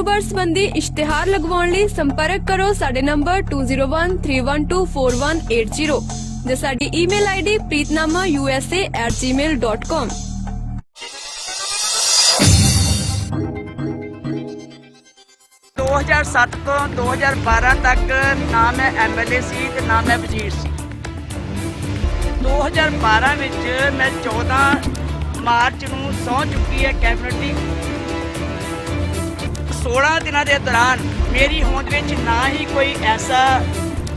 ਕਾਰੋਬਾਰ ਸੰਬੰਧੀ ਇਸ਼ਤਿਹਾਰ ਲਗਵਾਉਣ ਲਈ ਸੰਪਰਕ ਕਰੋ ਸਾਡੇ ਨੰਬਰ 2013124180 ਜਾਂ ਸਾਡੀ ਈਮੇਲ ਆਈਡੀ preetnamausa@gmail.com ਦੋ 2007 ਤੋਂ 2012 ਤੱਕ ਨਾ ਮੈਂ ਐਮਐਲਏ ਸੀ ਤੇ ਨਾ ਮੈਂ ਵਜ਼ੀਰ ਸੀ। 2012 ਵਿੱਚ ਮੈਂ 14 ਮਾਰਚ ਨੂੰ ਸਹੁੰ ਚੁੱਕੀ ਹੈ ਕੈਬਨਿਟ। ਦੀ 16 ਦਿਨਾਂ ਦੇ ਦੌਰਾਨ ਮੇਰੀ ਹੋਂਦ ਵਿੱਚ ਨਾ ਹੀ ਕੋਈ ਐਸਾ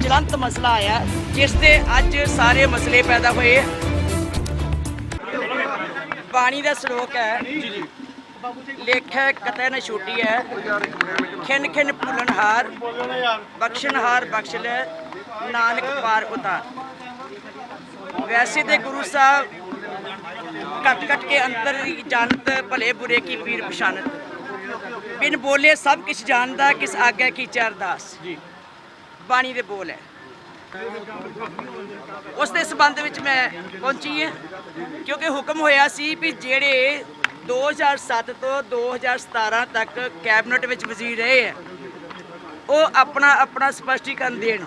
ਜਲੰਤ ਮਸਲਾ ਆਇਆ, ਜਿਸ ਦੇ ਅੱਜ ਸਾਰੇ ਮਸਲੇ ਪੈਦਾ ਹੋਏ। ਬਾਣੀ ਦਾ ਸ਼ਲੋਕ ਹੈ ਲੇਖੈ ਕਤੈ ਨ ਛੁੱਟੀ ਹੈ, ਖਿਨ ਖਿਨ ਭੁੱਲਣਹਾਰ ਬਖਸ਼ਣਹਾਰ ਬਖਸ਼ ਲੈ, ਨਾਨਕ ਪਾਰ ਉਤਾਰ। ਵੈਸੇ ਤੇ ਗੁਰੂ ਸਾਹਿਬ ਘਟ ਘਟ ਕੇ ਅੰਤਰ ਦੀ ਜਾਣਤ ਭਲੇ ਬੁਰੇ ਕੀ ਪੀਰ ਪਛਾਨਤ ਬਿਨ ਬੋਲੇ ਸਭ ਕਿਛ ਜਾਣਦਾ ਕਿਸ ਆਗੇ ਕੀ ਚਰਦਾਸ ਜੀ। ਬਾਣੀ ਦੇ ਬੋਲ ਹੈ। ਉਸ ਦੇ ਸਬੰਧ ਵਿੱਚ ਮੈਂ ਪਹੁੰਚੀ ਹਾਂ ਕਿਉਂਕਿ ਹੁਕਮ ਹੋਇਆ ਸੀ ਵੀ ਜਿਹੜੇ 2007 ਤੋਂ 2017 ਤੱਕ ਕੈਬਨਿਟ ਵਿੱਚ ਵਜ਼ੀਰ ਰਹੇ ਹੈ ਉਹ ਆਪਣਾ ਆਪਣਾ ਸਪਸ਼ਟੀਕਰਨ ਦੇਣ।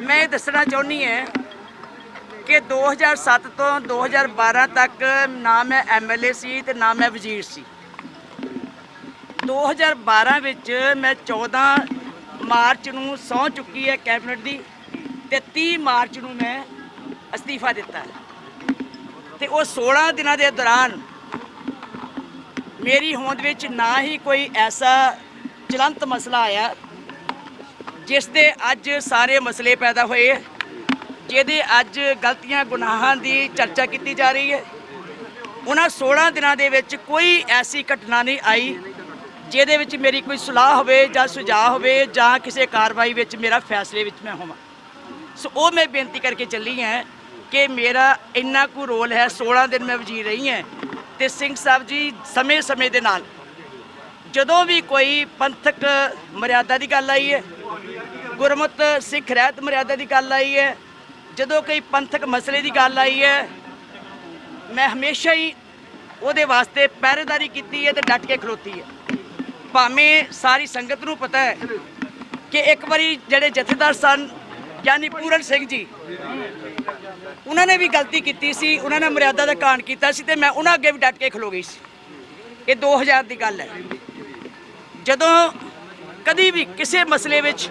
ਮੈਂ ਇਹ ਦੱਸਣਾ ਚਾਹੁੰਦੀ ਹਾਂ ਕਿ 2007 ਤੋਂ 2012 ਤੱਕ ਨਾ ਮੈਂ ਐਮਐਲਏ ਸੀ ਤੇ ਨਾ ਮੈਂ ਵਜ਼ੀਰ ਸੀ। 2012 ਵਿੱਚ ਮੈਂ 14 ਮਾਰਚ ਨੂੰ ਸਹੁੰ ਚੁੱਕੀ ਹੈ ਕੈਬਨਿਟ ਦੀ ਤੇ 30 ਮਾਰਚ ਨੂੰ ਮੈਂ ਅਸਤੀਫਾ ਦਿੱਤਾ ਹੈ। ਤੇ ਉਹ 16 ਦਿਨਾਂ ਦੇ ਦੌਰਾਨ ਮੇਰੀ ਹੋਂਦ ਵਿੱਚ ਨਾ ਹੀ ਕੋਈ ਐਸਾ ਚਲੰਤ ਮਸਲਾ ਆਇਆ ਜਿਸ ਦੇ ਅੱਜ ਸਾਰੇ ਮਸਲੇ ਪੈਦਾ ਹੋਏ, ਜਿਹਦੇ ਅੱਜ ਗਲਤੀਆਂ ਗੁਨਾਹਾਂ ਦੀ ਚਰਚਾ ਕੀਤੀ ਜਾ ਰਹੀ ਹੈ ਉਹਨਾਂ 16 ਦਿਨਾਂ ਦੇ ਵਿੱਚ ਕੋਈ ਐਸੀ ਘਟਨਾ ਨਹੀਂ ਆਈ ਜਿਹਦੇ ਵਿੱਚ ਮੇਰੀ ਕੋਈ ਸਲਾਹ ਹੋਵੇ ਜਾਂ ਸੁਝਾਅ ਹੋਵੇ ਜਾਂ ਕਿਸੇ ਕਾਰਵਾਈ ਵਿੱਚ ਮੇਰਾ ਫੈਸਲੇ ਵਿੱਚ ਮੈਂ ਹੋਵਾਂ। ਸੋ ਉਹ ਮੈਂ ਬੇਨਤੀ ਕਰਕੇ ਚੱਲੀ ਹਾਂ ਕਿ ਮੇਰਾ ਇੰਨਾ ਕੁ ਰੋਲ ਹੈ 16 ਦਿਨ ਮੈਂ ਵਜ਼ੀਰ ਰਹੀ ਹਾਂ ਤੇ ਸਿੰਘ ਸਾਹਿਬ ਜੀ ਸਮੇਂ-ਸਮੇਂ ਦੇ ਨਾਲ। ਜਦੋਂ ਵੀ ਕੋਈ ਪੰਥਕ ਮਰਿਆਦਾ ਦੀ ਗੱਲ ਆਈ ਹੈ, ਗੁਰਮਤ ਸਿੱਖ ਰਹਿਤ ਮਰਿਆਦਾ ਦੀ ਗੱਲ ਆਈ ਹੈ, ਜਦੋਂ ਕੋਈ ਪੰਥਕ ਮਸਲੇ ਦੀ ਗੱਲ ਆਈ ਹੈ, ਮੈਂ ਹਮੇਸ਼ਾ ਹੀ ਉਹਦੇ ਵਾਸਤੇ ਪਹਿਰੇਦਾਰੀ ਕੀਤੀ ਹੈ ਤੇ ਡਟ ਕੇ ਖਲੋਤੀ ਹੈ। ਭਾਵੇਂ ਸਾਰੀ ਸੰਗਤ ਨੂੰ ਪਤਾ ਹੈ ਕਿ ਇੱਕ ਵਾਰੀ ਜਿਹੜੇ ਜਥੇਦਾਰ ਸਨ, ਯਾਨੀ ਪੂਰਨ ਸਿੰਘ ਜੀ, ਉਹਨਾਂ ਨੇ ਵੀ ਗਲਤੀ ਕੀਤੀ ਸੀ, ਉਹਨਾਂ ਨੇ ਮਰਿਆਦਾ ਦਾ ਕਾਣ ਕੀਤਾ ਸੀ ਤੇ ਮੈਂ ਉਹਨਾਂ ਅੱਗੇ ਵੀ ਡਟ ਕੇ ਖਲੋ ਗਈ ਸੀ। ਇਹ 2000 ਦੀ ਗੱਲ ਹੈ। ਜਦੋਂ ਕਦੀ ਵੀ ਕਿਸੇ ਮਸਲੇ ਵਿੱਚ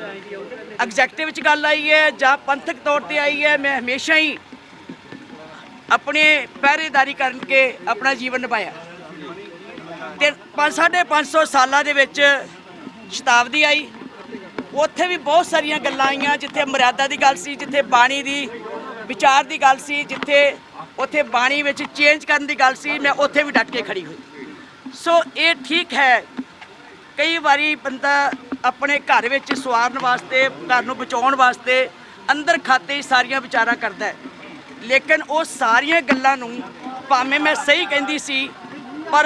ਐਗਜ਼ੈਕਟਿਵ ਵਿੱਚ ਗੱਲ ਆਈ ਹੈ ਜਾਂ ਪੰਥਕ ਤੌਰ ਤੇ ਆਈ ਹੈ, ਮੈਂ ਹਮੇਸ਼ਾ ਹੀ ਆਪਣੇ ਪਹਿਰੇਦਾਰੀ ਕਰਕੇ ਆਪਣਾ ਜੀਵਨ ਨਿਭਾਇਆ। ਤੇ 5 ਸਾਲਾਂ ਦੇ ਵਿੱਚ ਸ਼ਤਾਬਦੀ ਆਈ। ਉੱਥੇ ਵੀ ਬਹੁਤ ਸਾਰੀਆਂ ਗੱਲਾਂ ਆਈਆਂ, ਜਿੱਥੇ ਮਰਿਆਦਾ ਦੀ ਗੱਲ ਸੀ, ਜਿੱਥੇ ਬਾਣੀ ਦੀ ਵਿਚਾਰ ਦੀ ਗੱਲ ਸੀ, ਜਿੱਥੇ ਉੱਥੇ ਬਾਣੀ ਵਿੱਚ ਚੇਂਜ ਕਰਨ ਦੀ ਗੱਲ ਸੀ, ਮੈਂ ਉੱਥੇ ਵੀ ਡਟ ਕੇ ਖੜੀ ਹੋਈ। ਸੋ ਇਹ ਠੀਕ ਹੈ, ਕਈ ਵਾਰੀ ਬੰਦਾ ਆਪਣੇ ਘਰ ਵਿੱਚ ਸਵਾਰਨ ਵਾਸਤੇ, ਘਰ ਨੂੰ ਬਚਾਉਣ ਵਾਸਤੇ ਅੰਦਰ ਖਾਤੇ ਸਾਰੀਆਂ ਵਿਚਾਰਾਂ ਕਰਦਾ ਹੈ। ਲੇਕਿਨ ਉਹ ਸਾਰੀਆਂ ਗੱਲਾਂ ਨੂੰ ਭਾਵੇਂ ਮੈਂ ਸਹੀ ਕਹਿੰਦੀ ਸੀ, ਪਰ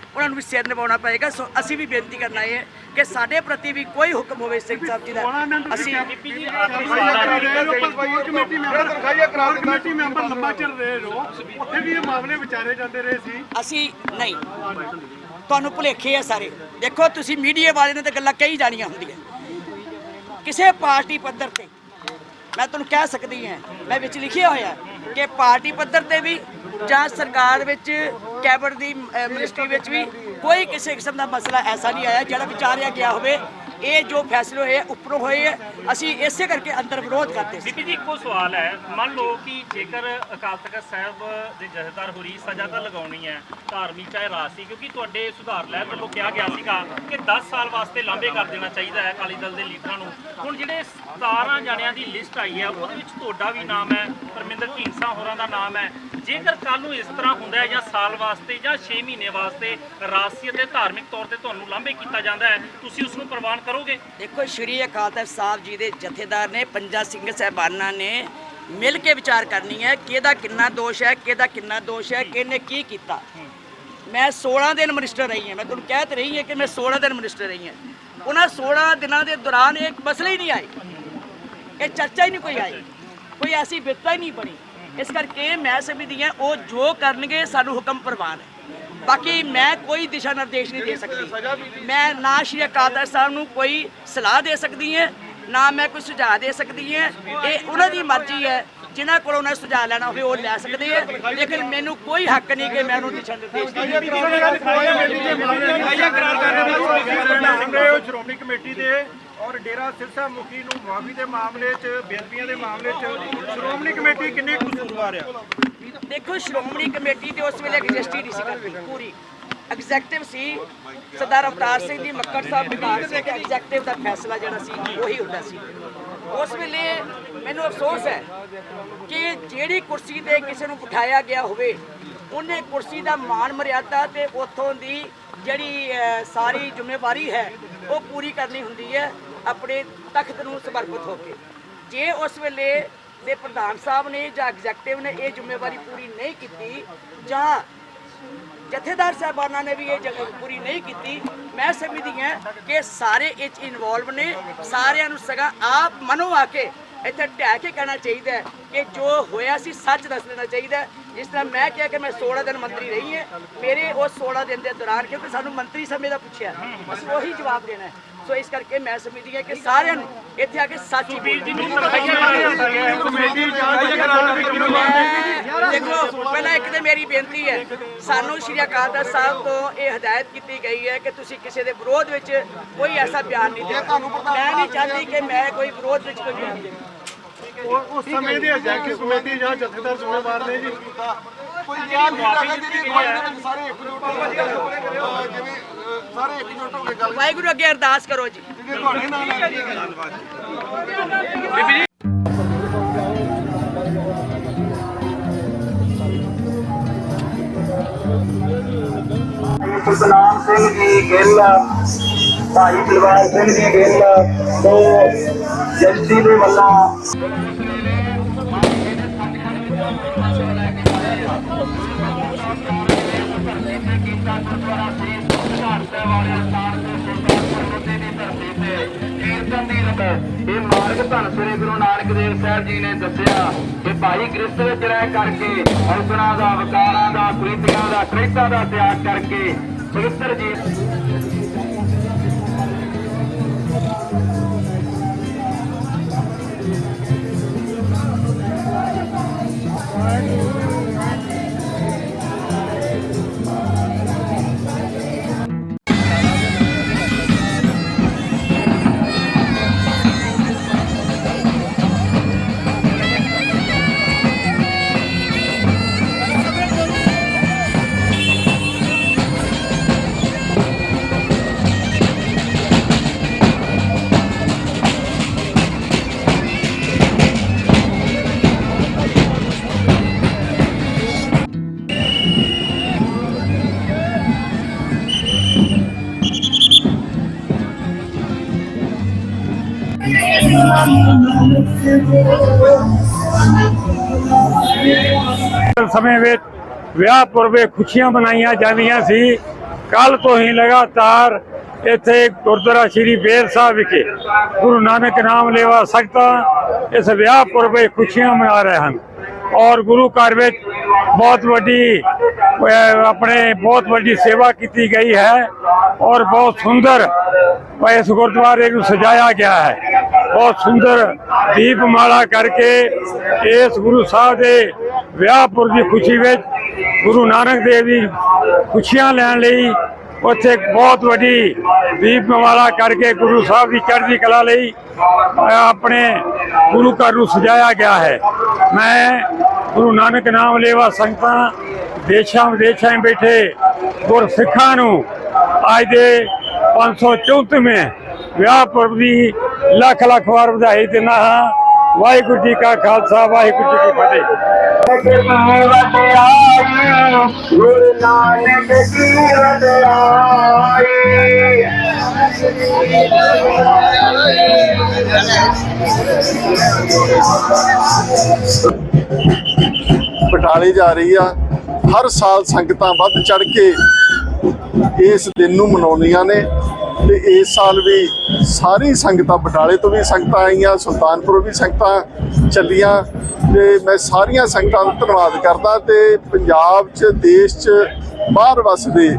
ਉਹਨਾਂ ਨੂੰ ਵੀ ਸਿਰ ਨਿਭਾਉਣਾ ਪਏਗਾ। ਸੋ ਅਸੀਂ ਵੀ ਬੇਨਤੀ ਕਰਨ ਹਾਂ ਕਿ ਸਾਡੇ ਪ੍ਰਤੀ ਵੀ ਕੋਈ ਹੁਕਮ ਹੋਵੇ ਸਿੰਘ ਸਾਹਿਬ ਜੀ ਦਾ। ਅਸੀਂ ਕਮੇਟੀ ਮੈਂਬਰ ਕਮੇਟੀ ਮੈਂਬਰ ਲੰਬਾ ਚਿਰ ਰਹੇ ਹੋ ਉੱਥੇ ਵੀ ਇਹ ਮਾਮਲੇ ਵਿਚਾਰੇ ਜਾਂਦੇ ਰਹੇ ਸੀ। ਅਸੀਂ ਨਹੀਂ। ਤੁਹਾਨੂੰ ਭੁਲੇਖੇ ਆ ਸਾਰੇ। ਦੇਖੋ ਤੁਸੀਂ ਮੀਡੀਆ ਵਾਲੇ ਨੇ ਤਾਂ ਗੱਲਾਂ ਕਈ ਜਾਣੀਆਂ ਹੁੰਦੀਆਂ। ਕਿਸੇ ਪਾਰਟੀ ਪੱਧਰ ਤੇ ਮੈਂ ਤੁਹਾਨੂੰ ਕਹਿ ਸਕਦੀ ਹਾਂ ਮੈਂ ਵਿੱਚ ਲਿਖਿਆ ਹੋਇਆ ਕਿ ਪਾਰਟੀ ਪੱਧਰ ਤੇ ਵੀ ਜਾਂ ਸਰਕਾਰ ਵਿੱਚ ਕੈਬਨਿਟ ਦੀ ਅਹ, ਮਿਨਿਸਟਰੀ ਵਿੱਚ ਵੀ ਕੋਈ ਕਿਸੇ ਕਿਸਮ ਦਾ ਮਸਲਾ ਐਸਾ ਨਹੀਂ ਆਇਆ ਜਿਹੜਾ ਵਿਚਾਰਿਆ ਗਿਆ ਹੋਵੇ। ਇਹ ਜੋ ਫੈਸਲੇ ਹੋਏ ਉੱਪਰੋਂ ਹੋਏ ਆ, ਅਸੀਂ ਇਸੇ ਕਰਕੇ ਅੰਦਰ ਵਿਰੋਧ ਕਰਦੇ ਸੀ। ਬੀਬੀ ਜੀ ਇੱਕੋ ਸਵਾਲ ਹੈ। ਮੰਨ ਲਓ ਕਿ ਜੇਕਰ ਅਕਾਲ ਤਖਤ ਸਾਹਿਬ ਦੇ ਜਥੇਦਾਰ ਹੋਰੀ ਸਜ਼ਾ ਤਾਂ ਲਗਾਉਣੀ ਹੈ ਧਾਰਮਿਕ ਚਾਹੇ ਰਾਜਸੀ ਕਿਉਂਕਿ ਤੁਹਾਡੇ ਸੁਧਾਰ ਲਹਿਰ ਵੱਲੋਂ ਕਿਹਾ ਗਿਆ ਸੀਗਾ ਕਿ 10 ਸਾਲ ਵਾਸਤੇ ਲਾਂਭੇ ਕਰ ਦੇਣਾ ਚਾਹੀਦਾ ਹੈ ਅਕਾਲੀ ਦਲ ਦੇ ਲੀਡਰਾਂ ਨੂੰ। ਹੁਣ ਜਿਹੜੇ 17 ਜਣਿਆਂ ਦੀ ਲਿਸਟ ਆਈ ਹੈ ਉਹਦੇ ਵਿੱਚ ਤੁਹਾਡਾ ਵੀ ਨਾਮ ਹੈ ਪਰਮਿੰਦਰ ਢੀਂਡਸਾ ਹੋਰਾਂ ਦਾ ਨਾਮ ਹੈ। ਜੇਕਰ ਕੱਲ ਨੂੰ ਇਸ ਤਰ੍ਹਾਂ ਹੁੰਦਾ ਹੈ ਜਾਂ ਸਾਲ ਵਾਸਤੇ ਜਾਂ 6 ਮਹੀਨੇ ਵਾਸਤੇ ਰਾਸ਼ੀ ਅਤੇ ਧਾਰਮਿਕ ਤੌਰ ਤੇ ਤੁਹਾਨੂੰ ਲਾਂਭੇ ਕੀਤਾ ਜਾਂਦਾ ਹੈ ਤੁਸੀਂ ਉਸ ਨੂੰ ਪ੍ਰਵਾਨ ਕਰੋਗੇ? ਦੇਖੋ, ਸ਼੍ਰੀ ਅਕਾਲ ਤਖਤ ਸਾਹਿਬ ਜੀ ਦੇ ਜਥੇਦਾਰ ਨੇ, ਪੰਜਾ ਸਿੰਘ ਸਹਿਬਾਨਾਂ ਨੇ ਮਿਲ ਕੇ ਵਿਚਾਰ ਕਰਨੀ ਹੈ, ਕਿਹਦਾ ਕਿੰਨਾ ਦੋਸ਼ ਹੈ, ਕਿਹਦਾ ਕਿੰਨਾ ਦੋਸ਼ ਹੈ, ਕਿਹਨੇ ਕੀ ਕੀਤਾ। ਮੈਂ 16 ਦਿਨ ਮਿਨਿਸਟਰ ਰਹੀ ਹਾਂ। ਮੈਂ ਤੁਹਾਨੂੰ ਕਹਿ ਤੇ ਰਹੀ ਹਾਂ ਕਿ ਮੈਂ 16 ਦਿਨ ਮਿਨਿਸਟਰ ਰਹੀ ਹਾਂ। ਉਹਨਾਂ 16 ਦਿਨਾਂ ਦੇ ਦੌਰਾਨ ਇਹ ਮਸਲੇ ਹੀ ਨਹੀਂ ਆਏ। ਇਹ ਚਰਚਾ ਹੀ ਨਹੀਂ ਕੋਈ ਆਈ। ਕੋਈ ਐਸੀ ਬਿਪਤਾ ਹੀ ਨਹੀਂ ਬਣੀ। ਇਸ ਕਰਕੇ ਮੈਂ ਸਮਝਦੀ ਹਾਂ, ਉਹ ਜੋ ਕਰਨਗੇ, ਸਾਨੂੰ ਹੁਕਮ ਪ੍ਰਵਾਨ ਹੈ। ਬਾਕੀ ਮੈਂ ਕੋਈ ਦਿਸ਼ਾ ਨਿਰਦੇਸ਼ ਨਹੀਂ ਦੇ ਸਕਦੀ। ਮੈਂ ਨਾ ਸ਼੍ਰੀ ਅਕਾਲ ਤਖਤ ਸਾਹਿਬ ਨੂੰ ਕੋਈ ਸਲਾਹ ਦੇ ਸਕਦੀ ਹਾਂ, ਨਾ ਮੈਂ ਕੋਈ ਸੁਝਾਅ ਦੇ ਸਕਦੀ ਹਾਂ। ਇਹ ਉਹਨਾਂ ਦੀ ਮਰਜ਼ੀ ਹੈ, ਜਿਨ੍ਹਾਂ ਕੋਲ ਉਹਨਾਂ ਸੁਝਾਅ ਲੈਣਾ ਹੋਵੇ ਉਹ ਲੈ ਸਕਦੇ ਆ ਲੇਕਿਨ ਮੈਨੂੰ ਕੋਈ ਹੱਕ ਨਹੀਂ ਕਿ ਮੈਂ ਉਹਨੂੰ ਦਿਸ਼ਾ ਨਿਰਦੇਸ਼ ਰਹੇ ਸ਼੍ਰੋਮਣੀ ਕਮੇਟੀ ਦੇ ਔਰ ਡੇਰਾ ਸਿਰਸਾ ਮੁਖੀ ਨੂੰ ਮੁਆਫੀ ਦੇ ਮਾਮਲੇ 'ਚ, ਬੇਅਦਬੀਆਂ ਦੇ ਮਾਮਲੇ 'ਚ ਸ਼੍ਰੋਮਣੀ ਕਮੇਟੀ ਕਿੰਨੀ ਕਸੂਰਵਾਰ ਆ? ਦੇਖੋ, ਸ਼੍ਰੋਮਣੀ ਕਮੇਟੀ ਤੇ ਉਸ ਵੇਲੇ ਐਗਜ਼ਿਸਟੀ ਨਹੀਂ ਸੀ ਕਰਦੀ, ਪੂਰੀ। ਐਗਜ਼ੈਕਟਿਵ ਸੀ, ਸਰਦਾਰ ਅਵਤਾਰ ਸਿੰਘ ਜੀ, ਮੱਕੜ ਸਾਹਿਬ ਵਿਭਾਗ ਸੀ ਐਗਜ਼ੈਕਟਿਵ ਦਾ ਫੈਸਲਾ ਜਿਹੜਾ ਸੀ, ਉਹੀ ਹੁੰਦਾ ਸੀ। ਉਸ ਵੇਲੇ ਮੈਨੂੰ ਅਫਸੋਸ ਹੈ ਕਿ ਜਿਹੜੀ ਕੁਰਸੀ ਤੇ ਕਿਸੇ ਨੂੰ ਬਿਠਾਇਆ ਗਿਆ ਹੋਵੇ, ਉਹਨੇ ਕੁਰਸੀ ਦਾ ਮਾਣ ਮਰਿਆਦਾ ਤੇ ਉਥੋਂ ਦੀ ਜਿਹੜੀ ਸਾਰੀ ਜ਼ਿੰਮੇਵਾਰੀ ਹੈ, ਉਹ ਪੂਰੀ ਕਰਨੀ ਹੁੰਦੀ ਹੈ, ਆਪਣੇ ਤਖਤ ਨੂੰ ਸਮਰਪਿਤ ਹੋ ਕੇ। ਜੇ ਉਸ ਵੇਲੇ ਦੇ ਪ੍ਰਧਾਨ ਸਾਹਿਬ ਨੇ ਜਾਂ ਐਗਜ਼ੈਕਟਿਵ ਨੇ ਇਹ ਜ਼ਿੰਮੇਵਾਰੀ ਪੂਰੀ ਨਹੀਂ ਕੀਤੀ ਜਾਂ ਜਥੇਦਾਰ ਸਾਹਿਬਾਨਾਂ ਨੇ ਵੀ ਇਹ ਜਗ੍ਹਾ ਪੂਰੀ ਨਹੀਂ ਕੀਤੀ, ਮੈਂ ਸਮਝਦੀ ਹਾਂ ਕਿ ਸਾਰੇ ਇਹ 'ਚ ਇਨਵੋਲਵ ਨੇ, ਸਾਰਿਆਂ ਨੂੰ ਸਗਾ ਆਪ ਮਨੋਂ ਆ ਕੇ ਇੱਥੇ ਢਹਿ ਕੇ ਕਹਿਣਾ ਚਾਹੀਦਾ ਕਿ ਜੋ ਹੋਇਆ ਸੀ ਸੱਚ ਦੱਸ ਦੇਣਾ ਚਾਹੀਦਾ ਜਿਸ ਤਰ੍ਹਾਂ ਮੈਂ ਕਿਹਾ ਕਿ ਮੈਂ 16 ਦਿਨ ਮੰਤਰੀ ਰਹੀ ਹਾਂ। ਮੇਰੇ ਉਸ 16 ਦਿਨ ਦੇ ਦੌਰਾਨ, ਕਿਉਂਕਿ ਸਾਨੂੰ ਮੰਤਰੀ ਸਮੇਂ ਦਾ ਪੁੱਛਿਆ, ਅਸੀਂ ਉਹੀ ਜਵਾਬ ਦੇਣਾ ਹੈ। ਸੋ ਇਸ ਕਰਕੇ ਮੈਂ ਸਮਝਦੀ ਹਾਂ ਕਿ ਸਾਰਿਆਂ ਨੂੰ ਇੱਥੇ ਆ ਕੇ ਸੱਚ ਦੇਖੋ, ਪਹਿਲਾਂ ਇੱਕ ਤੇ ਮੇਰੀ ਬੇਨਤੀ ਹੈ, ਸਾਨੂੰ ਸ਼੍ਰੀ ਅਕਾਲ ਤਖਤ ਸਾਹਿਬ ਤੋਂ ਇਹ ਹਦਾਇਤ ਕੀਤੀ ਗਈ ਹੈ ਕਿ ਤੁਸੀਂ ਕਿਸੇ ਦੇ ਵਿਰੋਧ ਵਿੱਚ ਕੋਈ ਐਸਾ ਬਿਆਨ ਨਹੀਂ ਦੇਣਾ। ਮੈਂ ਨਹੀਂ ਚਾਹਦੀ ਕਿ ਮੈਂ ਕੋਈ ਵਿਰੋਧ ਵਿੱਚ ਕੋਈ ਬਿਆਨ ਦੇਵਾਂ। ਉਹ- ਉਸ ਸਮੇਂ ਦੀ ਐਗਜ਼ੈਕਟਿਵ ਕਮੇਟੀ ਜਾਂ ਜਥੇਦਾਰ ਜ਼ਿੰਮੇਵਾਰ ਨੇ ਜੀ। ਕੋਈ ਬਿਆਨ ਨਹੀਂ ਲੱਗਾ ਜਿਹੜੀ ਗਵਾਹੀ ਦੇ ਵਿੱਚ ਸਾਰੇ ਇਕਜੁੱਟ ਹੋ ਕੇ ਅਹ ਜਿਵੇਂ ਅਹ ਸਾਰੇ ਇਕਜੁੱਟ ਹੋ ਕੇ ਗੱਲ ਵਾਹਿਗੁਰੂ ਅੱਗੇ ਅਰਦਾਸ ਕਰੋ ਜੀ। ਜਿਹੜੇ ਤੁਹਾਡੇ ਨਾਲ ਹੈ ਸਤਨਾਮ ਸਿੰਘ ਜੀ ਗਿੱਲ ਭਾਈ ਬਲਵਾਰ ਸਿੰਘ ਜੀ ਗਿੱਲ ਤੋਂ ਜਸਟੀ ਦੇ ਵੱਲੋਂ ਇਹ ਮਾਰਗ ਧੰਨ ਸ੍ਰੀ ਗੁਰੂ ਨਾਨਕ ਦੇਵ ਸਾਹਿਬ ਜੀ ਨੇ ਦੱਸਿਆ ਕਿ ਭਾਈ ਗ੍ਰਸਥ ਵਿੱਚ ਰਹਿ ਕਰਕੇ ਔਗਣਾ ਦਾ ਵਕਾਰਾਂ ਦਾ ਕੁਰੀਤੀਆਂ ਦਾ ਕ੍ਰੇਤਾ ਦਾ ਤਿਆਗ ਕਰਕੇ ਪਵਿੱਤਰ ਜੀ Thank you. ਸਮੇਂ ਵਿੱਚ ਵਿਆਹ ਪੁਰਵੇ ਖੁਸ਼ੀਆਂ ਮਨਾਈਆਂ ਜਾਂਦੀਆਂ ਸੀ। ਕੱਲ ਤੋਂ ਹੀ ਲਗਾਤਾਰ ਇੱਥੇ ਗੁਰਦੁਆਰਾ ਸ਼੍ਰੀ ਬੇਰ ਸਾਹਿਬ ਵਿਖੇ ਗੁਰੂ ਨਾਨਕ ਨਾਮ ਲੇਵਾ ਸੰਗਤਾਂ ਇਸ ਵਿਆਹ ਪੁਰਬ ਖੁਸ਼ੀਆਂ ਮਨਾ ਰਹੇ ਹਨ। ਔਰ ਗੁਰੂ ਘਰ ਵਿੱਚ ਬਹੁਤ ਵੱਡੀ ਆਪਣੇ ਬਹੁਤ ਵੱਡੀ ਸੇਵਾ ਕੀਤੀ ਗਈ ਹੈ ਔਰ ਬਹੁਤ ਸੁੰਦਰ ਇਸ ਗੁਰਦੁਆਰੇ ਨੂੰ ਸਜਾਇਆ ਗਿਆ ਹੈ। ਬਹੁਤ ਸੁੰਦਰ ਦੀਪਮਾਲਾ ਕਰਕੇ ਇਸ ਗੁਰੂ ਸਾਹਿਬ ਦੇ ਵਿਆਹ ਪੁਰਬ ਦੀ ਖੁਸ਼ੀ ਵਿੱਚ ਗੁਰੂ ਨਾਨਕ ਦੇਵ ਦੀ ਖੁਸ਼ੀਆਂ ਲੈਣ ਲਈ ਉੱਥੇ ਬਹੁਤ ਵੱਡੀ ਦੀਪਮਾਲਾ ਕਰਕੇ ਗੁਰੂ ਸਾਹਿਬ ਦੀ ਚੜ੍ਹਦੀ ਕਲਾ ਲਈ ਆਪਣੇ ਗੁਰੂ ਘਰ ਨੂੰ ਸਜਾਇਆ ਗਿਆ ਹੈ। ਮੈਂ ਗੁਰੂ ਨਾਨਕ ਨਾਮ ਲੇਵਾ ਸੰਗਤਾਂ, ਦੇਸ਼ਾਂ ਵਿਦੇਸ਼ਾਂ ਵਿੱਚ ਬੈਠੇ ਗੁਰਸਿੱਖਾਂ ਨੂੰ ਅੱਜ ਦੇ 534ਵੇਂ ਵਿਆਹ ਪੁਰਬ ਦੀ ਲੱਖ ਲੱਖ ਵਾਰ ਵਧਾਈ ਦਿੰਦਾ ਹਾਂ। ਵਾਹਿਗੁਰੂ ਜੀ ਕਾ ਖਾਲਸਾ, ਵਾਹਿਗੁਰੂ ਜੀ ਕੀ ਫਤਿਹ। ਗੁਰੂ ਨਾਨਕ ਦੀ ਵਡਿਆਈ ਬਿਠਾਲੀ ਜਾ ਰਹੀ ਆ। ਹਰ ਸਾਲ ਸੰਗਤਾਂ ਵੱਧ ਚੜ ਕੇ ਇਸ ਦਿਨ ਨੂੰ ਮਨਾਉਂਦੀਆਂ ਨੇ। ਤੇ ਇਸ ਸਾਲ ਵੀ ਸਾਰੀ ਸੰਗਤਾਂ, ਬਟਾਲੇ ਤੋਂ ਵੀ ਸੰਗਤਾਂ ਆਈਆਂ, ਸੁਲਤਾਨਪੁਰ ਵੀ ਸੰਗਤਾਂ ਚੱਲੀਆਂ ਤੇ ਮੈਂ ਸਾਰੀਆਂ ਸੰਗਤਾਂ ਦਾ ਧੰਨਵਾਦ ਕਰਦਾ ਤੇ ਪੰਜਾਬ 'ਚ, ਦੇਸ਼ 'ਚ, ਬਾਹਰ ਵਸਦੇ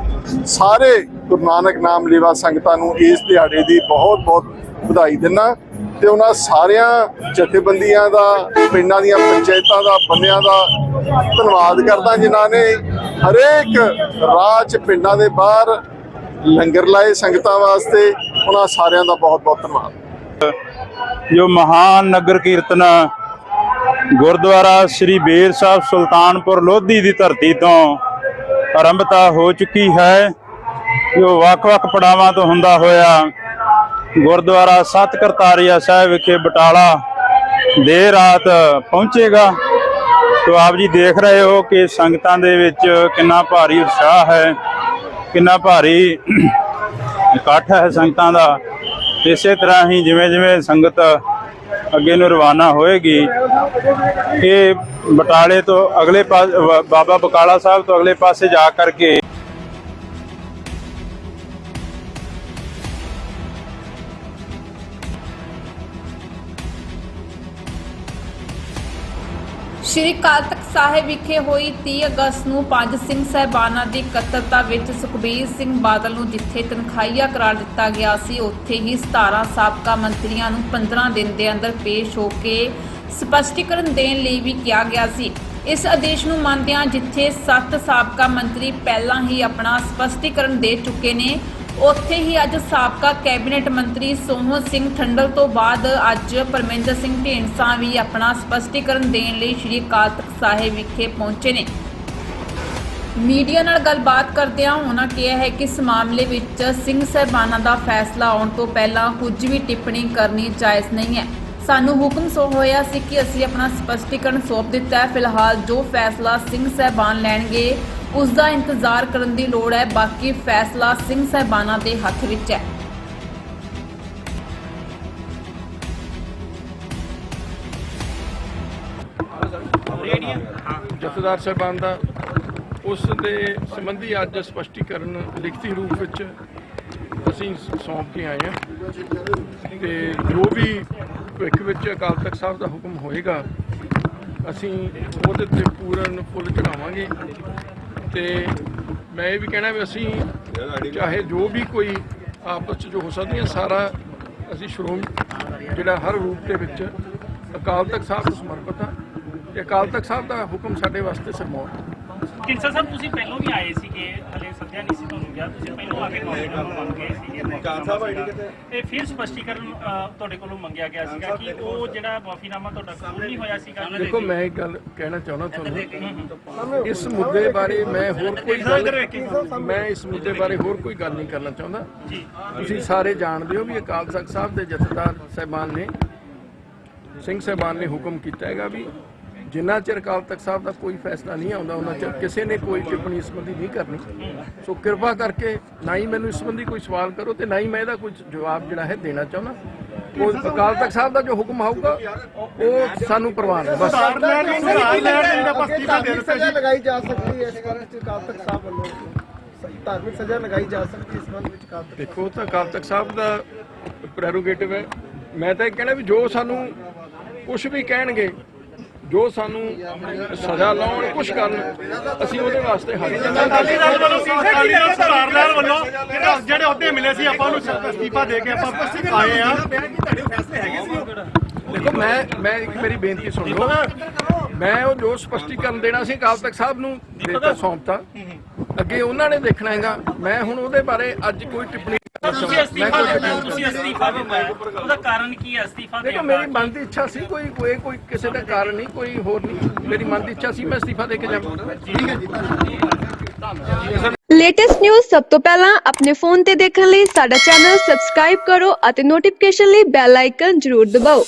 ਸਾਰੇ ਗੁਰੂ ਨਾਨਕ ਨਾਮ ਲੇਵਾ ਸੰਗਤਾਂ ਨੂੰ ਇਸ ਦਿਹਾੜੇ ਦੀ ਬਹੁਤ ਬਹੁਤ ਵਧਾਈ ਦਿੰਦਾ ਤੇ ਉਹਨਾਂ ਸਾਰਿਆਂ ਜਥੇਬੰਦੀਆਂ ਦਾ, ਪਿੰਡਾਂ ਦੀਆਂ ਪੰਚਾਇਤਾਂ ਦਾ, ਬੰਨਿਆਂ ਦਾ ਧੰਨਵਾਦ ਕਰਦਾ ਜਿਨ੍ਹਾਂ ਨੇ ਹਰੇਕ ਰਾਜ 'ਚ ਪਿੰਡਾਂ ਦੇ ਬਾਹਰ ਲੰਗਰ ਲਾਏ ਸੰਗਤਾਂ ਵਾਸਤੇ, ਉਹਨਾਂ ਸਾਰਿਆਂ ਦਾ ਬਹੁਤ ਬਹੁਤ ਧੰਨਵਾਦ। ਜੋ ਮਹਾਨ ਨਗਰ ਕੀਰਤਨ ਗੁਰਦੁਆਰਾ ਸ੍ਰੀ ਬੇਰ ਸਾਹਿਬ ਸੁਲਤਾਨਪੁਰ ਲੋਧੀ ਦੀ ਧਰਤੀ ਤੋਂ ਆਰੰਭਤਾ ਹੋ ਚੁੱਕੀ ਹੈ, ਜੋ ਵੱਖ-ਵੱਖ ਪੜਾਵਾਂ ਤੋਂ ਹੁੰਦਾ ਹੋਇਆ ਗੁਰਦੁਆਰਾ ਸਤ ਕਰਤਾਰੀਆ ਸਾਹਿਬ ਵਿਖੇ ਬਟਾਲਾ ਦੇਰ ਰਾਤ ਪਹੁੰਚੇਗਾ। ਤੋ ਆਪ ਜੀ ਦੇਖ ਰਹੇ ਹੋ ਕਿ ਸੰਗਤਾਂ ਦੇ ਵਿੱਚ ਕਿੰਨਾ ਭਾਰੀ ਉਤਸ਼ਾਹ ਹੈ। ਕਿੰਨਾ ਭਾਰੀ ਇਕੱਠ ਹੈ ਸੰਗਤਾਂ ਦਾ। ਇਸੇ ਤਰ੍ਹਾਂ ਹੀ ਜਿਵੇਂ ਜਿਵੇਂ ਸੰਗਤ ਅੱਗੇ ਨੂੰ ਰਵਾਨਾ ਹੋਏਗੀ, ਇਹ ਬਟਾਲੇ ਤੋਂ ਅਗਲੇ ਪਾਸੇ ਬਾਬਾ ਬਕਾਲਾ ਸਾਹਿਬ ਤੋਂ ਅਗਲੇ ਪਾਸੇ ਜਾ ਕਰਕੇ ਸ਼੍ਰੀ ਅਕਾਲ ਤਖਤ ਸਾਹਿਬ ਵਿਖੇ ਹੋਈ 30 ਅਗਸਤ ਨੂੰ ਪੰਜ ਸਿੰਘ ਸਹਿਬਾਨਾਂ ਦੀ ਇਕੱਤਰਤਾ ਵਿੱਚ ਸੁਖਬੀਰ ਸਿੰਘ ਬਾਦਲ ਨੂੰ ਜਿੱਥੇ ਤਨਖਾਹੀਆ ਕਰਾਰ ਦਿੱਤਾ ਗਿਆ ਸੀ, ਉੱਥੇ ਹੀ 17 ਸਾਬਕਾ ਮੰਤਰੀਆਂ ਨੂੰ 15 ਦਿਨ ਦੇ ਅੰਦਰ ਪੇਸ਼ ਹੋ ਕੇ ਸਪਸ਼ਟੀਕਰਨ ਦੇਣ ਲਈ ਵੀ ਕਿਹਾ ਗਿਆ ਸੀ। ਇਸ ਆਦੇਸ਼ ਨੂੰ ਮੰਨਦਿਆਂ ਜਿੱਥੇ 7 ਸਾਬਕਾ ਮੰਤਰੀ ਪਹਿਲਾਂ ਹੀ ਆਪਣਾ ਸਪਸ਼ਟੀਕਰਨ ਦੇ ਚੁੱਕੇ ਨੇ ਉੱਥੇ ਹੀ ਅੱਜ ਸਾਬਕਾ ਕੈਬਨਿਟ ਮੰਤਰੀ ਸੋਹਣ ਸਿੰਘ ਠੰਡਲ ਤੋਂ ਬਾਅਦ ਅੱਜ ਪਰਮੇਂਦਰ ਸਿੰਘ ਢੀਂਡਸਾ ਵੀ ਆਪਣਾ ਸਪਸ਼ਟੀਕਰਨ ਦੇਣ ਲਈ ਸ਼੍ਰੀ ਅਕਾਲ ਤਖਤ ਸਾਹਿਬ ਵਿਖੇ ਪਹੁੰਚੇ ਨੇ। ਮੀਡੀਆ ਨਾਲ ਗੱਲਬਾਤ ਕਰਦਿਆਂ ਉਹਨਾਂ ਕਿਹਾ ਹੈ ਕਿ ਇਸ ਮਾਮਲੇ ਵਿੱਚ ਸਿੰਘ ਸਾਹਿਬਾਨਾਂ ਦਾ ਫੈਸਲਾ ਆਉਣ ਤੋਂ ਪਹਿਲਾਂ ਕੁਝ ਵੀ ਟਿੱਪਣੀ ਕਰਨੀ ਜਾਇਜ਼ ਨਹੀਂ ਹੈ। ਸਾਨੂੰ ਹੁਕਮ ਸੋ ਹੋਇਆ ਸੀ ਕਿ ਅਸੀਂ ਆਪਣਾ ਸਪਸ਼ਟੀਕਰਨ ਸੌਂਪ ਦਿੱਤਾ ਹੈ। ਫਿਲਹਾਲ ਜੋ ਫੈਸਲਾ ਸਿੰਘ ਸਾਹਿਬਾਨ ਲੈਣਗੇ ਉਸ ਦਾ ਇੰਤਜ਼ਾਰ ਕਰਨ ਦੀ ਲੋੜ ਹੈ। ਬਾਕੀ ਫੈਸਲਾ ਸਿੰਘ ਸਾਹਿਬਾਨਾਂ ਦੇ ਹੱਥ ਵਿੱਚ ਹੈ। ਜਥੇਦਾਰ ਸਾਹਿਬਾਨ ਦਾ ਉਸ ਦੇ ਸੰਬੰਧੀ ਅੱਜ ਸਪਸ਼ਟੀਕਰਨ ਲਿਖਤੀ ਰੂਪ ਵਿੱਚ ਅਸੀਂ ਸੌਂਪ ਕੇ ਆਏ ਹਾਂ। ਤੇ ਜੋ ਵੀ ਭਵਿੱਖ ਵਿੱਚ ਅਕਾਲ ਤਖਤ ਸਾਹਿਬ ਦਾ ਹੁਕਮ ਹੋਏਗਾ, ਅਸੀਂ ਉਹਦੇ ਤੇ ਪੂਰਨ ਫੁੱਲ ਚੜਾਵਾਂਗੇ ਤੇ ਮੈਂ ਇਹ ਵੀ ਕਹਿਣਾ ਵੀ ਅਸੀਂ ਚਾਹੇ ਜੋ ਵੀ ਕੋਈ ਆਪਸ 'ਚ ਜੋ ਹੋ ਸਕਦੀਆਂ, ਸਾਰਾ ਅਸੀਂ ਸ਼੍ਰੋਮ ਜਿਹੜਾ ਹਰ ਰੂਪ ਦੇ ਵਿੱਚ ਅਕਾਲ ਤਖਤ ਸਾਹਿਬ ਨੂੰ ਸਮਰਪਿਤ ਹਾਂ। ਤੇ ਅਕਾਲ ਤਖਤ ਸਾਹਿਬ ਦਾ ਹੁਕਮ ਸਾਡੇ ਵਾਸਤੇ ਸਰਮੌਰ ਹੈ। ਕਿੰਸਾ ਸਾਹਿਬ ਤੁਸੀਂ ਪਹਿਲਾਂ ਵੀ ਆਏ ਸੀਗੇ ਹਲੇ ਸੱਦਿਆ ਨਹੀਂ ਸੀ ਤੁਹਾਨੂੰ ਗਿਆ ਤੁਸੀਂ ਪਹਿਲਾਂ ਆ ਕੇ ਮਾਫੀਨਾਮਾ ਮੰਗ ਗਏ ਸੀਗੇ। ਤੇ ਫਿਰ ਸਪਸ਼ਟੀਕਰਨ ਅ, ਤੁਹਾਡੇ ਕੋਲੋਂ ਮੰਗਿਆ ਗਿਆ ਸੀਗਾ ਕਿ ਉਹ ਜਿਹੜਾ ਮਾਫੀਨਾਮਾ ਤੁਹਾਡਾ ਕਬੂਲ ਨਹੀਂ ਹੋਇਆ ਸੀਗਾ ਦੇਖੋ ਮੈਂ ਇੱਕ ਗੱਲ ਕਹਿਣਾ ਚਾਹੁੰਦਾ ਤੁਹਾਨੂੰ। ਇਸ ਮੁੱਦੇ ਬਾਰੇ ਮੈਂ ਹੋਰ ਕੋਈ ਗੱਲ ਮੈਂ ਇਸ ਮੁੱਦੇ ਬਾਰੇ ਹੋਰ ਕੋਈ ਗੱਲ ਨਹੀਂ ਕਰਨਾ ਚਾਹੁੰਦਾ। ਤੁਸੀਂ ਸਾਰੇ ਜਾਣਦੇ ਹੋ ਵੀ ਅਕਾਲ ਤਖਤ ਸਾਹਿਬ ਦੇ ਜਥੇਦਾਰ ਸਹਿਬਾਨ ਨੇ ਸਿੰਘ ਸਹਿਬਾਨ ਨੇ ਹੁਕਮ ਕੀਤਾ ਹੈਗਾ ਵੀ ਜਿੰਨਾ ਚਿਰ ਅਕਾਲ ਤਖਤ ਸਾਹਿਬ ਦਾ ਕੋਈ ਫੈਸਲਾ ਨਹੀਂ ਆਉਂਦਾ ਉਹਨਾਂ ਚਿਰ ਕਿਸੇ ਨੇ ਕੋਈ ਟਿੱਪਣੀ ਇਸ ਸੰਬੰਧੀ ਨਹੀਂ ਕਰਨੀ। ਸੋ ਕਿਰਪਾ ਕਰਕੇ ਨਾ ਹੀ ਮੈਨੂੰ ਇਸ ਸੰਬੰਧੀ ਕੋਈ ਸਵਾਲ ਕਰੋ ਤੇ ਨਾ ਹੀ ਮੈਂ ਇਹਦਾ ਕੋਈ ਜਵਾਬ ਜਿਹੜਾ ਹੈ ਦੇਣਾ ਚਾਹੁੰਦਾ। ਉਹ ਅਕਾਲ ਤਖਤ ਸਾਹਿਬ ਦਾ ਜੋ ਹੁਕਮ ਆਊਗਾ ਉਹ ਸਾਨੂੰ ਪ੍ਰਵਾਨ ਹੈ ਬਸ। ਲਗਾਈ ਜਾ ਸਕਦੀ ਹੈ ਇਸ ਕਾਰਨ ਚ ਅਕਾਲ ਤਖਤ ਸਾਹਿਬ ਵੱਲੋਂ। ਧਾਰਮਿਕ ਸਜ਼ਾ ਲਗਾਈ ਜਾ ਸਕਦੀ ਇਸ ਸੰਬੰਧ ਵਿੱਚ ਕਾਲ ਦੇਖੋ ਤਾਂ ਅਕਾਲ ਤਖਤ ਸਾਹਿਬ ਦਾ ਪ੍ਰੈਰੋਗੇਟਿਵ ਹੈ। ਮੈਂ ਤਾਂ ਇਹ ਕਹਿਣਾ ਵੀ ਜੋ ਸਾਨੂੰ ਕੁਝ ਵੀ ਕਹਿਣਗੇ ਜੋ ਸਾਨੂੰ ਸਜ਼ਾ ਲਾਉਣ ਕੁਝ ਕਰਨ ਅਸੀਂ ਉਹਦੇ ਵਾਸਤੇ ਹਾਜ਼ਰ ਹਾਂ। ਅਕਾਲੀ ਦਲ ਵੱਲੋਂ ਅਕਾਲੀ ਦਲ ਸੁਧਾਰ ਲੈਣ ਵੱਲੋਂ ਜਿਹੜੇ ਜਿਹੜੇ ਅਹੁਦੇ ਮਿਲੇ ਸੀ ਆਪਾਂ ਨੂੰ ਅਸਤੀਫਾ ਦੇ ਕੇ ਆਪਾਂ ਆਏ ਆ। ਦੇਖੋ ਮੈਂ ਮੈਂ ਇੱਕ ਮੇਰੀ ਬੇਨਤੀ ਸੁਣ ਲਓ। ਮੈਂ ਉਹ ਜੋ ਸਪਸ਼ਟੀਕਰਨ ਦੇਣਾ ਸੀ ਅਕਾਲ ਤਖਤ ਸਾਹਿਬ ਨੂੰ ਦੇਤਾ ਸੌਂਪਤਾ। ਅੱਗੇ ਉਹਨਾਂ ਨੇ ਦੇਖਣਾ ਹੈਗਾ। ਮੈਂ ਹੁਣ ਉਹਦੇ ਬਾਰੇ ਅੱਜ ਕੋਈ ਟਿੱਪਣੀ ਤੁਸੀਂ। ਅਸਤੀਫਾ ਦਿੱਤਾ ਤੁਸੀਂ ਅਸਤੀਫਾ ਦਿੱਤਾ। ਉਹਦਾ ਕਾਰਨ ਕੀ ਹੈ? ਅਸਤੀਫਾ ਦੇਣ ਦੇਖੋ ਮੇਰੀ ਮਨ ਦੀ ਇੱਛਾ ਸੀ ਕੋਈ ਕੋਈ ਕੋਈ ਕਿਸੇ ਦਾ ਕਾਰਨ ਨਹੀਂ ਕੋਈ ਹੋਰ ਨਹੀਂ। ਮੇਰੀ ਮਨ ਦੀ ਇੱਛਾ ਸੀ ਮੈਂ ਅਸਤੀਫਾ ਦੇ ਕੇ ਜਾਵਾਂ। ਲੇਟੈਸਟ ਨਿਊਜ਼ ਸਭ ਤੋਂ ਪਹਿਲਾਂ ਆਪਣੇ ਫੋਨ ਤੇ ਦੇਖਣ ਲਈ ਸਾਡਾ ਚੈਨਲ ਸਬਸਕ੍ਰਾਈਬ ਕਰੋ ਅਤੇ ਨੋਟੀਫਿਕੇਸ਼ਨ ਲਈ ਬੈਲ ਆਈਕਨ ਜ਼ਰੂਰ ਦਬਾਓ।